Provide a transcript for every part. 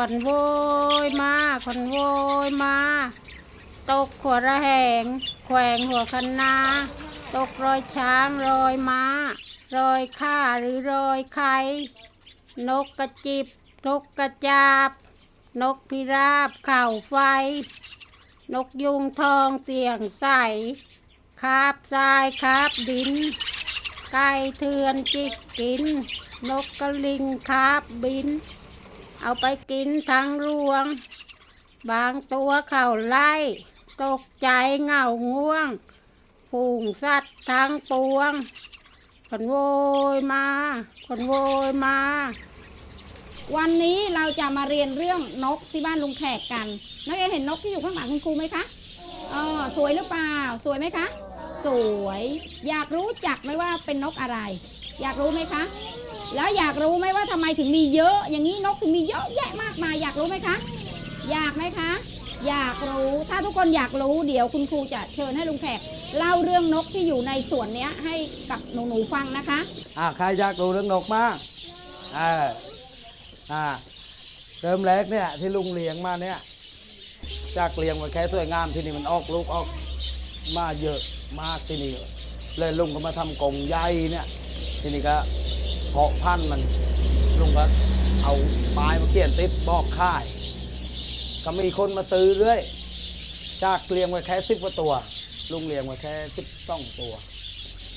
ขวัญโวยมาขวัญโวยมา ตกขัวระแหง แขวงหัวคันนา ตกรอยช้างรอยม้ารอยข้าหรือรอยไข่นกกระจิบ นกกระจาบ นกพิราบเข่าไฟ นกยุงทองเสียงใสคาบทรายคาบดิน ไก่เถื่อนจิกกิน นกกระลิงคาบบิน เอาไปกินทั้งรวง บางตัวเข่าไล่ ตกใจเหงาง่วงฝูงสัตว์ทั้งปวงคนโวยมาคนโวยมา วันนี้เราจะมาเรียนเรื่องนกที่บ้านลุงแขกกัน นักเรียนเห็นนกที่อยู่ข้างหลังคุณครูไหมคะอ๋อสวยหรือเปล่า สวยไหมคะ สวย อยากรู้จักไหมว่าเป็นนกอะไร อยากรู้ไหมคะ แล้วอยากรู้ไหมว่าทำไมถึงมีเยอะ อย่างนี้นกถึงมีเยอะแยะมากมายอยากรู้ไหมคะ อยากไหมคะ อยากรู้ถ้าทุกคนอยากรู้เดี๋ยวคุณครูจะเชิญให้ลุงแขกเล่าเรื่องนกที่อยู่ในสวนเนี้ยให้กับหนูๆฟังนะคะอ่าใครอยากดูเรื่องนกมากอ่าอ่าเริ่มแรกเนี่ยที่ลุงเลี้ยงมาเนี่ยจากเลี้ยงมาแค่สวยงามที่นี่มันออกลูกออกมาเยอะมากที่นี่เลยลุงก็มาทำกรงใหญ่เนี่ยที่นี่ก็ เพาะพันธุ์มันลุงก็เอาปลายมาเกี่ยนติดบอกค่าย ก็มีคนมาซื้อเรื่อยจากเลี้ยงไว้แค่สิบกว่าตัว ลุงเลี้ยงไว้แค่สิบสองตัว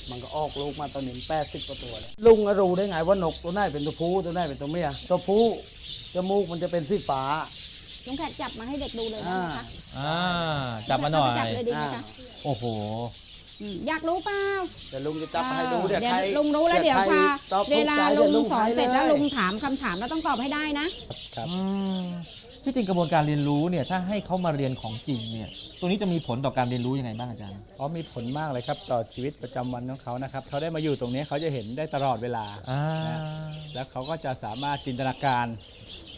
มันก็ออกลูกมาตอนนี้แปดสิบกว่าตัวเลยลุงก็รู้ได้ไงว่านกตัวไหนเป็นตัวผู้ตัวไหนเป็นตัวเมียตัวผู้จมูกมันจะเป็นสีฟ้าลุงแขกจับมาให้เด็กดูเลยได้ไหมคะอ่าจับมาหน่อยจับเลยดีไหมคะโอ้โห อืมอยากรู้เปล่า เดี๋ยวลุงจะจับมาให้ดูเดี๋เดี๋ยยววใครลุงรู้แล้วเดี๋ยวใครพาตอบเวถูกลาใจลุเดี๋ยวงสอนใช้เสร็จแล้วยลุงถามคำถามแล้วต้องตอบให้ได้นะ ครับอืมที่จริงกระบวนการเรียนรู้เนี่ยถ้าให้เขามาเรียนของจริงเนี่ยตรงนี้จะมีผลต่อการเรียนรู้ยังไงบ้างอาจารย์อ๋อมีผลมากเลยครับต่อชีวิตประจำวันของเขานะครับเขาได้มาอยู่ตรงนี้เขาจะเห็นได้ตลอดเวลา อ่าแล้วเขาก็จะสามารถจินตนาการ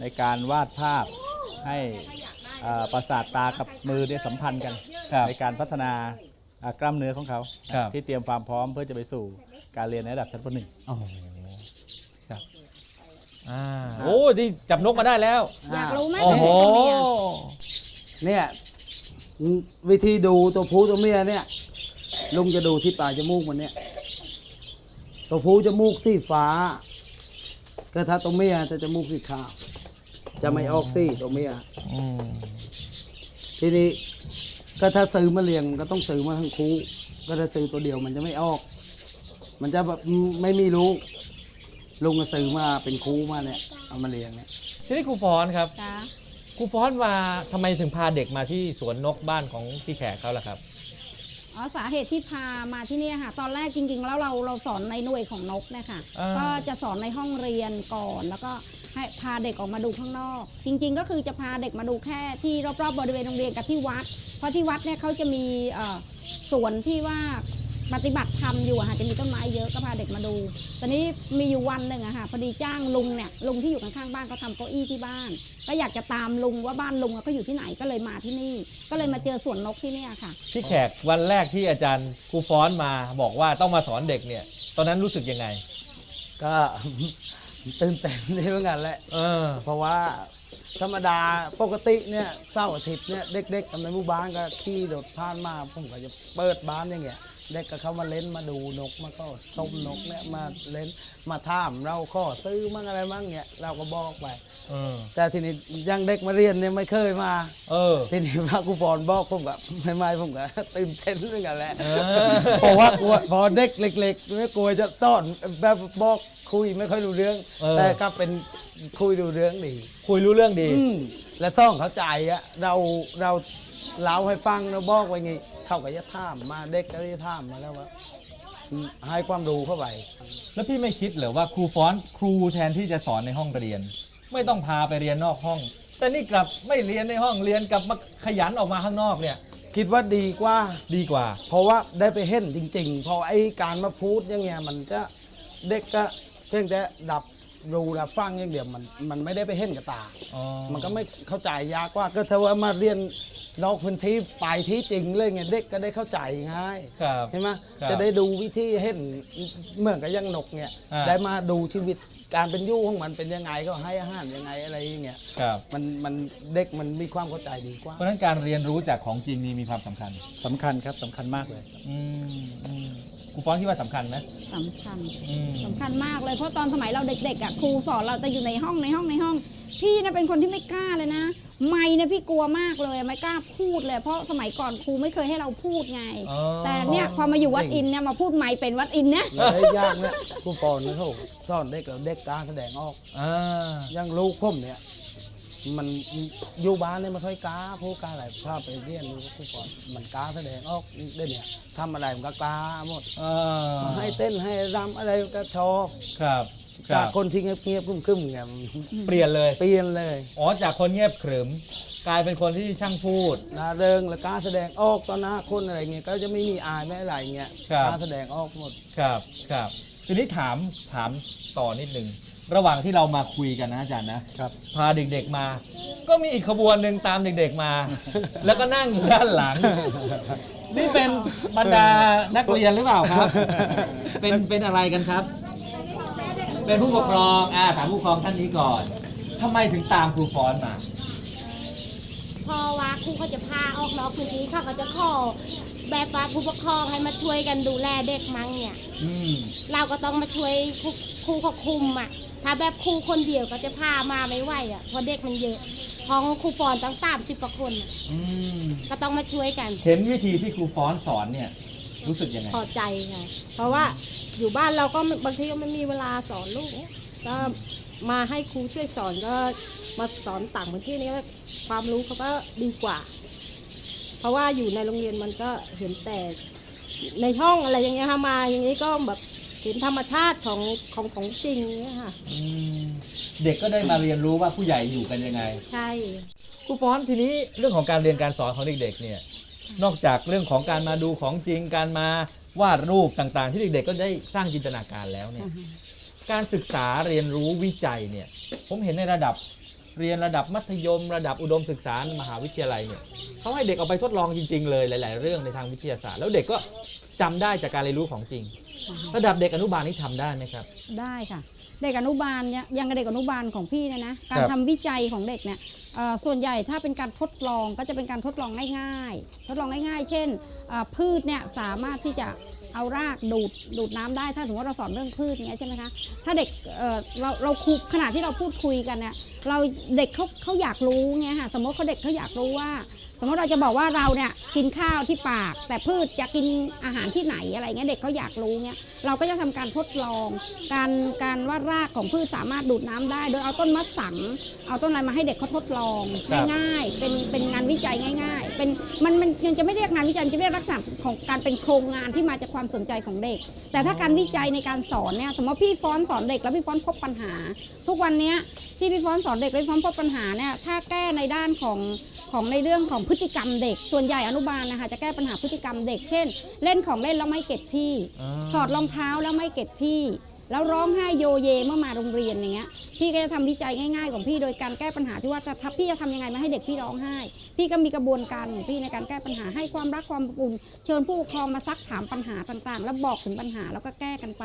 ในการวาดภาพให้เอ่อประสาทตากับมือเนี่ยสัมพันธ์กันครับในการพัฒนา อ่ากล้ามเนื้อของเขาครับ ที่เตรียมความพร้อมเพื่อจะไปสู่การเรียนในระดับชั้นปหนึ่ง โอ้โหครับอ่าโอ้ที่จับนกมาได้แล้ว อยากรู้ไหมโอ้โหเป็นตัวเมียเนี่ยวิธีดูตัวผู้ตัวเมียเนี่ย ลุงจะดูที่ปลายจมูกมันเนี่ย ตัวผู้จมูกสีฟ้า ก็ถ้าตัวเมียจะจมูกสีขาว จะไม่ออกสีตัวเมียอืม ทีนี้ก็ถ้าซื้อมาเลี้ยงก็ต้องซื้อมาทั้งคู่ ก็ถ้าซื้อตัวเดียวมันจะไม่ออก มันจะแบบไม่มีลูกลุงก็ซื้อมาเป็นคู่มาเนี่ยเอามาเลี้ยงเนี่ยทีนี้ครูฟ้อนครับจ้า ครูฟ้อนมาทำไมถึงพาเด็กมาที่สวนนกบ้านของพี่แขกเขาล่ะครับ อ๋อสาเหตุที่พามาที่เนี่ยค่ะ ตอนแรกจริงๆ แล้วเราเราสอนในหน่วยของนกเนี่ยค่ะ อ่า ก็จะสอนในห้องเรียนก่อนแล้วก็ให้พาเด็กออกมาดูข้างนอก จริง ๆ ก็คือจะพาเด็กมาดูแค่ที่รอบๆบริเวณโรงเรียนกับที่วัด เพราะที่วัดเนี่ยเขาจะมีเอ่อสวนที่ว่า ปฏิบัติธรรมอยู่อะค่ะจะมีต้นไม้เยอะก็พาเด็กมาดู ตอนนี้มีอยู่วันหนึ่งอะค่ะพอดีจ้างลุงเนี่ยลุงที่อยู่ข้างๆบ้านเขาทำเก้าอี้ที่บ้าน ก็อยากจะตามลุงว่าบ้านลุงอะเขาอยู่ที่ไหนก็เลยมาที่นี่ ก็เลยมาเจอสวนนกที่เนี่ยค่ะ พี่แขกวันแรกที่อาจารย์ครูฟ้อนมาบอกว่าต้องมาสอนเด็กเนี่ย ตอนนั้นรู้สึกยังไง ก็ ตื่นเต้นนี่เหมือนกันแหละเออ เพราะว่าธรรมดาปกติเนี่ยเสาร์อาทิตย์เนี่ยเด็กๆในหมู่บ้านก็ขี่รถผ่านมาผมก็จะเปิดบ้านอย่างเงี้ยเด็กก็เข้ามาเล่นมาดูนกมาก็ชมนกเนี่ยมาเล่นมาถามเราข้อซื้อมั่งอะไรมั่งเนี่ยเราก็บอกไป เออ แต่ทีนี้ยังเด็กมาเรียนเนี่ยไม่เคยมา เออ ทีนี้พระครูฟอนบอกผมก็ไม่ไม่ผมก็ตื่นเต้นเหมือนกันแหละเออเพราะว่ากลัวพอเด็กเล็กๆไม่กลัวจะซ่อนแบบบอกคุยไม่ค่อยรู้เรื่อง เออ แต่ก็เป็นคุยรู้เรื่องดีคุยรู้เรื่องดี อืมและซ่องเข้าใจอะเราเรา เล่าให้ฟังเราบอกไว้ไงเขาก็จะถามมาเด็กก็จะถามมาแล้วว่าอืมให้ความรู้เข้าไป แล้วพี่ไม่คิดเหรอว่าครูฟ้อนครูแทนที่จะสอนในห้องเรียน ไม่ต้องพาไปเรียนนอกห้อง แต่นี่กลับไม่เรียนในห้องเรียนกลับมาขยันออกมาข้างนอกเนี่ย คิดว่าดีกว่า ดีกว่า เพราะว่าได้ไปเห็นจริงๆเพราะไอ้การมาพูดอย่างเงี้ยมันจะเด็กก็เพียงแต่ดับ ดูดับฟังอย่างเดียวมันมันไม่ได้ไปเห็นกับตา อ๋อ มันก็ไม่เข้าใจยากกว่าก็ถ้าว่ามาเรียนนอกพื้นที่ไปที่จริงเลยไงเด็กก็ได้เข้าใจง่ายครับใช่ไหมครับจะได้ดูวิธีเห็นเหมือนกับอยังนกเนี่ยอ่า ได้มาดูชีวิต การเป็นอยู่ของมันเป็นยังไงก็ให้อาหารยังไงอะไรอย่างเงี้ยครับ มันมันเด็กมันมีความเข้าใจดีกว่าเพราะฉะนั้นการเรียนรู้จากของจริงนี่มีความสำคัญสำคัญครับสำคัญมากเลย อืมอืมครูฟ้อนคิดว่าสำคัญไหมสำคัญอืมสำคัญมากเลยเพราะตอนสมัยเราเด็กๆอะครูสอนเราจะอยู่ในห้องในห้องในห้อง พี่นะเป็นคนที่ไม่กล้าเลยนะ ไม่นะพี่กลัวมากเลยไม่กล้าพูดเลย เพราะสมัยก่อนครูไม่เคยให้เราพูดไง อ๋อ แต่เนี่ยพอมาอยู่วัดอินเนี่ยมาพูดไม่เป็นวัดอินเนี่ยแล้วได้ยากเนี่ยครูปอนนะเขาสอนเด็กแล้วเด็กกล้ารแสดงออก อ่า อยังลูกผมเนี่ย มันอยู่บ้านเนี่ยไม่ค่อยกล้าพูดกล้าอะไรพาไปเรียนรู้ครูปอนมันกล้าแสดงออกเด็กเนี่ยทำอะไรมันก็กล้าหมดอ่าให้เต้นให้รำอะไรก็ชอบครับคจารักบคนที่เงียบๆคึมๆเนี่ยเปลี่ยนเลย เปลี่ยนเลยอ๋อจากคนเงียบขรึม กลายเป็นคนที่ช่างพูด นาเริงและกล้าแสดงออกต่อหน้าคนอะไรเงี้ยก็จะไม่มีอายไม่อะไรเงี้ยครับ กล้าแสดงออกหมด ครับครับทีนี้ถามถาม ต่อนิดหนึ่งระหว่างที่เรามาคุยกันนะอาจารย์นะครับ พาเด็กๆมา ก็มีอีกขบวนหนึ่งตามเด็กๆมา แล้วก็นั่งอยู่ด้านหลัง นี่เป็นบรรดานักเรียนหรือเปล่าครับ เป็นเป็นอะไรกันครับ เป็นผู้ปกครองอ่าถามผู้ปกครองท่านนี้ก่อนทำไมถึงตามครูฟอนมา พอว่าครูเขาจะพาออกนอกพื้นที่เขาก็จะขอ แบบว่าผู้ปกครองให้มาช่วยกันดูแลเด็กมั้งเนี่ย อืมเราก็ต้องมาช่วยครูครูเขาคุมอะ ถ้าแบบครูคนเดียวก็จะพามาไม่ไหวอะเพราะเด็กมันเยอะของครูปอนตั้งสามสิบกว่าคนน่ะอืมก็ต้องมาช่วยกัน เห็นวิธีที่ครูฟ้อนสอนเนี่ย รู้สึกยังไง พอใจค่ะ เพราะว่าอยู่บ้านเราก็บางทีก็ไม่มีเวลาสอนลูก ก็มาให้ครูช่วยสอนก็มาสอนต่างประเทศนี่ก็ความรู้เขาก็ดีกว่า เพราะว่าอยู่ในโรงเรียนมันก็เห็นแต่ในห้องอะไรอย่างเงี้ยค่ะมาอย่างนี้ก็แบบเห็นธรรมชาติของของของจริงเนี่ยค่ะ อืมเด็กก็ได้มาเรียนรู้ว่าผู้ใหญ่อยู่กันยังไง ใช่ ครูฟ้อนทีนี้เรื่องของการเรียนการสอนของเด็กๆเนี่ยนอกจากเรื่องของการมาดูของจริงการมาวาดรูปต่างๆ ที่เด็กๆก็ได้สร้างจินตนาการแล้วเนี่ยการศึกษาเรียนรู้วิจัยเนี่ยผมเห็นในระดับ เรียนระดับมัธยม ระดับอุดมศึกษามหาวิทยาลัยเนี่ยเขาให้เด็กเอาไปทดลองจริง ๆ เลยหลาย ๆ เรื่องในทางวิทยาศาสตร์ แล้วเด็กก็จำได้จากการเรียนรู้ของจริง ระดับเด็กอนุบาลนี่ทำได้ไหมครับ ได้ค่ะ เด็กอนุบาลเนี่ยอยังกับเด็กอนุบาลของพี่เนี่ยนะการครับทำวิจัยของเด็กเนี่ยเอ่อส่วนใหญ่ถ้าเป็นการทดลองก็จะเป็นการทดลองง่ายๆ ทดลองง่ายๆ เช่นเอ่อพืชเนี่ยสามารถที่จะ เอารากดูดดูดน้ำได้ถ้าสมมติว่าเราสอนเรื่องพืชเนี้ยใช่ไหมคะถ้าเด็กเออเราเราคุยขณะที่เราพูดคุยกันเนี่ยเราเด็กเขาเขาอยากรู้เงี้ยค่ะสมมติเขาเด็กเขาอยากรู้ว่า สมมติเราจะบอกว่าเราเนี่ยกินข้าวที่ปาก แต่พืชจะกินอาหารที่ไหนอะไรเงี้ยเด็กเขาอยากรู้เงี้ยเราก็จะทำการทดลอง การการว่ารากของพืชสามารถดูดน้ำได้ โดยเอาต้นมะสัง เอาต้นอะไรมาให้เด็กเขาทดลองครับง่ายๆเป็นเป็นงานวิจัยง่าย ๆ เป็นมันมันมันจะไม่เรียกงานวิจัยมันจะเรียกลักษณะของการเป็นโครงงานที่มาจากความสนใจของเด็ก แต่ถ้าการวิจัยในการสอนเนี่ยสมมติว่าพี่ฟ้อนสอนเด็กแล้วพี่ฟ้อนพบปัญหา ทุกวันเนี้ย ที่พี่ฟ้อนสอนเด็กเล้วพี่ฟ้อนพบปัญหาเนี่ยถ้าแก้ในด้านของของในเรื่องของพฤติกรรมเด็ก ส่วนใหญ่อนุบาลนะคะจะแก้ปัญหาพฤติกรรมเด็ก เช่น เล่นของเล่นแล้วไม่เก็บที่ถอดรองเท้าแล้วไม่เก็บที่ แล้วร้องไห้โยเยเมื่อมาโรงเรียนอย่างเงี้ย พี่ก็จะทำวิจัยง่ายๆของพี่โดยการแก้ปัญหาที่ว่าจะทับพี่จะทำยังไงไม่ให้เด็กพี่ร้องไห้ พี่ก็มีกระบวนการของพี่ในการแก้ปัญหาให้ความรักความอบอุ่นเชิญผู้ปกครองมาซักถามปัญหาต่างๆ แล้วบอกถึงปัญหาแล้วก็แก้กันไป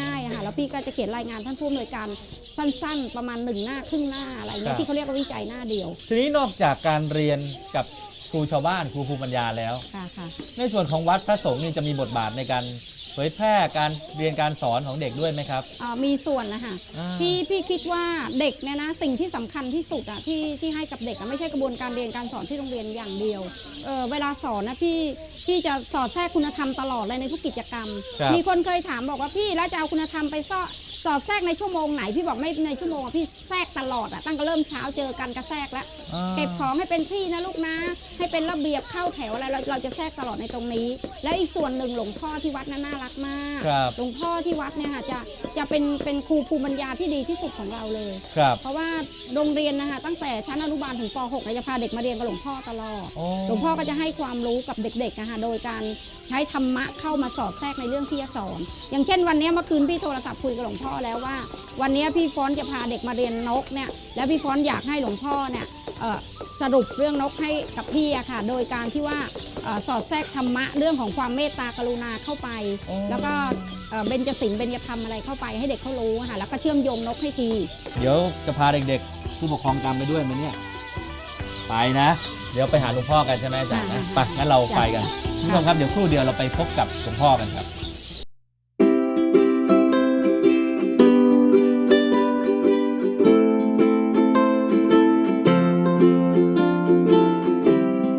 ง่ายๆอะค่ะแล้วพี่ก็จะเขียนรายงานท่านผู้อำนวยการสั้นๆ ประมาณหนึ่งหน้าครึ่งหน้าอะไรอย่างเงี้ยที่เขาเรียกว่าวิจัยหน้าเดียวทีนี้นอกจากการเรียนกับครูชาวบ้านครูภูมิปัญญาแล้ว ค่ะค่ะ ในส่วนของวัดพระสงฆ์นี่จะมีบทบาทในการ เผยแพร่การเรียนการสอนของเด็กด้วยไหมครับอ่ามีส่วนนะคะอ่าพี่พี่คิดว่าเด็กเนี่ยนะสิ่งที่สำคัญที่สุดอะที่ที่ให้กับเด็กอะไม่ใช่กระบวนการเรียนการสอนที่โรงเรียนอย่างเดียวเออเวลาสอนนะพี่พี่จะสอดแทรกคุณธรรมตลอดเลยในทุกกิจกรรม ครับ มีคนเคยถามบอกว่าพี่แล้วจะเอาคุณธรรมไปสอสอดแทรกในชั่วโมงไหนพี่บอกไม่ในชั่วโมงอะพี่แทรกตลอดอะตั้งแต่เริ่มเช้าเจอกันก็แทรกแล้ว อ่า เก็บของให้เป็นที่นะลูกนะ ให้เป็นระเบียบเข้าแถวอะไรเราเราจะแทรกตลอดในตรงนี้ และอีกส่วนหนึ่งหลวงพ่อที่วัดนั้นน่ารักมากครับหลวงพ่อที่วัดเนี่ยค่ะจะจะเป็นเป็นครูภูมิปัญญาที่ดีที่สุดของเราเลย ครับ เพราะว่าโรงเรียนนะคะตั้งแต่ชั้นอนุบาลถึงป .6 เนี่ยจะพาเด็กมาเรียนกับหลวงพ่อตลอด โอ้ หลวงพ่อก็จะให้ความรู้กับเด็กๆนะคะโดยการใช้ธรรมะเข้ามาสอดแทรกในเรื่องที่จะสอน อย่างเช่นวันนี้เมื่อคืนพี่โทรศัพท์คุยกับหลวงพ่อแล้วว่า วันนี้พี่ฟ้อนจะพาเด็กมาเรียนนกเนี่ยแล้วพี่ฟ้อนอยากให้หลวงพ่อเนี่ยเอ่อ สรุปเรื่องนกให้กับพี่อะค่ะ โดยการที่ว่าเอ่อสอดแทรกธรรมะเรื่องของความเมตตากรุณาเข้าไปโแล้วก็เอ่อเบญจศิลป์เบญจธรรมอะไรเข้าไปให้เด็กเขารู้อะค่ะแล้วก็เชื่อมโยงนกให้ที เดี๋ยวจะพาเด็กๆ ผู้ปกครองตามไปด้วยไหมเนี่ย ไปนะ เดี๋ยวไปหาหลวงพ่อกันใช่ไหมอาจารย์นะค่ะไปงั้นเราไปกันค่ะคุณผู้ชมครับเดี๋ยวครู่เดียวเราไปพบกับหลวงพ่อกันครับ